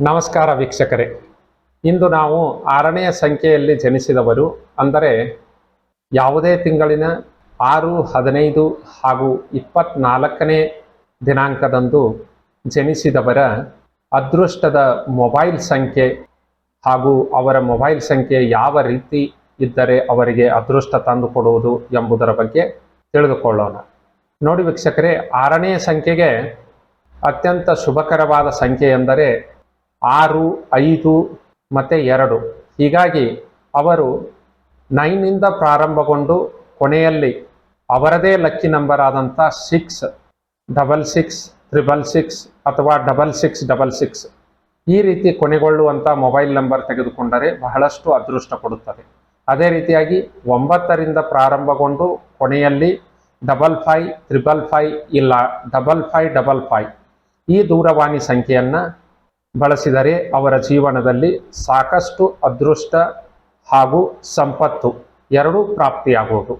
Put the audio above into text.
ನಮಸ್ಕಾರ ವೀಕ್ಷಕರೇ. ಇಂದು ನಾವು ಆರನೆಯ ಸಂಖ್ಯೆಯಲ್ಲಿ ಜನಿಸಿದವರು ಅಂದರೆ ಯಾವುದೇ ತಿಂಗಳಿನ ಆರು, ಹದಿನೈದು ಹಾಗೂ ಇಪ್ಪತ್ನಾಲ್ಕನೇ ದಿನಾಂಕದಂದು ಜನಿಸಿದವರ ಅದೃಷ್ಟದ ಮೊಬೈಲ್ ಸಂಖ್ಯೆ ಹಾಗೂ ಅವರ ಮೊಬೈಲ್ ಸಂಖ್ಯೆ ಯಾವ ರೀತಿ ಇದ್ದರೆ ಅವರಿಗೆ ಅದೃಷ್ಟ ತಂದುಕೊಡುವುದು ಎಂಬುದರ ಬಗ್ಗೆ ತಿಳಿದುಕೊಳ್ಳೋಣ. ನೋಡಿ ವೀಕ್ಷಕರೇ ಆರನೇ ಸಂಖ್ಯೆಗೆ ಅತ್ಯಂತ ಶುಭಕರವಾದ ಸಂಖ್ಯೆ ಎಂದರೆ ಆರು, ಐದು, ಮತ್ತು ಎರಡು. ಹೀಗಾಗಿ ಅವರು ನೈನಿಂದ ಪ್ರಾರಂಭಗೊಂಡು ಕೊನೆಯಲ್ಲಿ ಅವರದೇ ಲಕ್ಕಿ ನಂಬರ್ ಆದಂಥ six, double six, triple six ಅಥವಾ ಡಬಲ್ ಸಿಕ್ಸ್ ಡಬಲ್ ಸಿಕ್ಸ್ ಈ ರೀತಿ ಕೊನೆಗೊಳ್ಳುವಂಥ ಮೊಬೈಲ್ ನಂಬರ್ ತೆಗೆದುಕೊಂಡರೆ ಬಹಳಷ್ಟು ಅದೃಷ್ಟ ಕೊಡುತ್ತದೆ. ಅದೇ ರೀತಿಯಾಗಿ ಒಂಬತ್ತರಿಂದ ಪ್ರಾರಂಭಗೊಂಡು ಕೊನೆಯಲ್ಲಿ ಡಬಲ್ ಫೈ ತ್ರಿಬಲ್ ಫೈ ಇಲ್ಲ, ಡಬಲ್ ಫೈ ಡಬಲ್ ಫೈ ಈ ದೂರವಾಣಿ ಸಂಖ್ಯೆಯನ್ನು ಬಳಸಿದರೆ ಅವರ ಜೀವನದಲ್ಲಿ ಸಾಕಷ್ಟು ಅದೃಷ್ಟ ಹಾಗೂ ಸಂಪತ್ತು ಎರಡೂ ಪ್ರಾಪ್ತಿಯಾಗುವುದು.